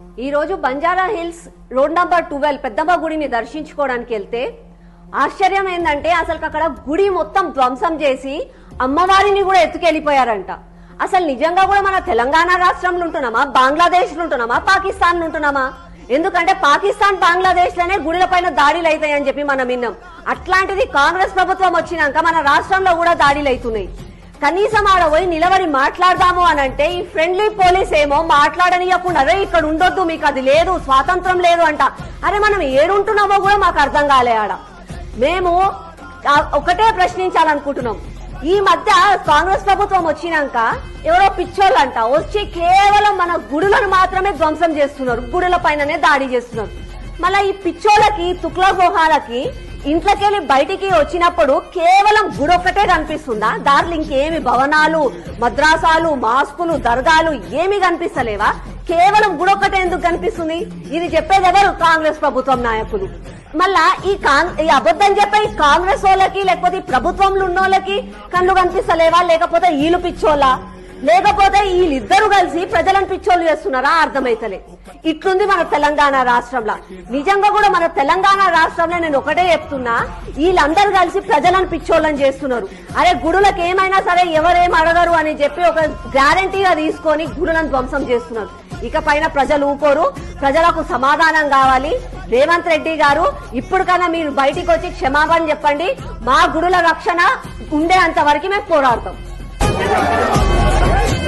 ఈ రోజు Banjara hills road number twelve Peddamma గుడిని దర్శించుకోవడానికి వెళ్తే ఆశ్చర్యం ఏంటంటే అసలు అక్కడ గుడి మొత్తం ధ్వంసం చేసి అమ్మవారిని కూడా ఎత్తుకెళ్ళిపోయారంట అసలు నిజంగా కూడా మన తెలంగాణ రాష్ట్రంలో ఉంటున్నామా? బంగ్లాదేశ్లో ఉంటున్నామా? పాకిస్తాన్లో ఉంటున్నామా? ఎందుకంటే పాకిస్తాన్ బంగ్లాదేశ్లోనే గుడిల పైన దాడులు అవుతాయని చెప్పి మనం విన్నాం. అట్లాంటిది కాంగ్రెస్ ప్రభుత్వం వచ్చినాక మన రాష్ట్రంలో కూడా దాడులు అవుతున్నాయి. కనీసం ఆడ పోయి నిలబడి మాట్లాడదాము అని అంటే ఈ ఫ్రెండ్లీ పోలీస్ ఏమో మాట్లాడనియకుండా అరే ఇక్కడ ఉండొద్దు మీకు అది లేదు స్వాతంత్రం లేదు అంట. అరే మనం ఏడుంటున్నామో కూడా మాకు అర్థం కాలే ఆడ. మేము ఒకటే ప్రశ్నించాలనుకుంటున్నాం. ఈ మధ్య కాంగ్రెస్ ప్రభుత్వం వచ్చినాక ఎవరో పిచ్చోళ్ళంట వచ్చి కేవలం మన గుడులను మాత్రమే ధ్వంసం చేస్తున్నారు గుడుల పైననే దాడి చేస్తున్నారు. మళ్ళా ఈ పిచ్చోళ్ళకి తుక్ల గుహాలకి ఇంట్లోకెళ్ళి బయటికి వచ్చినప్పుడు కేవలం గుడి ఒక్కటే కనిపిస్తుందా? దారిలో ఇంకేమి భవనాలు మద్రాసాలు మాస్కులు దర్గాలు ఏమి కనిపిస్తలేవా? కేవలం గుడొక్కటే ఎందుకు కనిపిస్తుంది? ఇది చెప్పేది ఎవరు? కాంగ్రెస్ ప్రభుత్వం నాయకులు. మళ్ళా ఈ ఈ అబద్ధం చెప్పే కాంగ్రెస్ వాళ్ళకి లేకపోతే ప్రభుత్వంలో ఉన్న వాళ్ళకి కళ్ళు కనిపిస్తలేవా? లేకపోతే వీళ్ళు పిచ్చోళ్ళ? లేకపోతే వీళ్ళిద్దరు కలిసి ప్రజలను పిచ్చోళ్ళు చేస్తున్నారా? అర్థమైతలే. ఇట్లుంది మన తెలంగాణ రాష్ట్రంలో. నిజంగా కూడా మన తెలంగాణ రాష్ట్రంలో నేను ఒకటే చెప్తున్నా వీళ్ళందరూ కలిసి ప్రజలను పిచ్చోళ్ళని చేస్తున్నారు. అరే గుడులకు ఏమైనా సరే ఎవరేం అడగరు అని చెప్పి ఒక గ్యారంటీగా తీసుకొని గుడులను ధ్వంసం చేస్తున్నారు. ఇక పైన ప్రజలు ఊకోరు ప్రజలకు సమాధానం కావాలి. రేవంత్ రెడ్డి గారు ఇప్పటికైనా మీరు బయటికి వచ్చి క్షమాపణ చెప్పండి మా గుడుల రక్షణ ఉండే అంత వరకు మేము పోరాడతాం.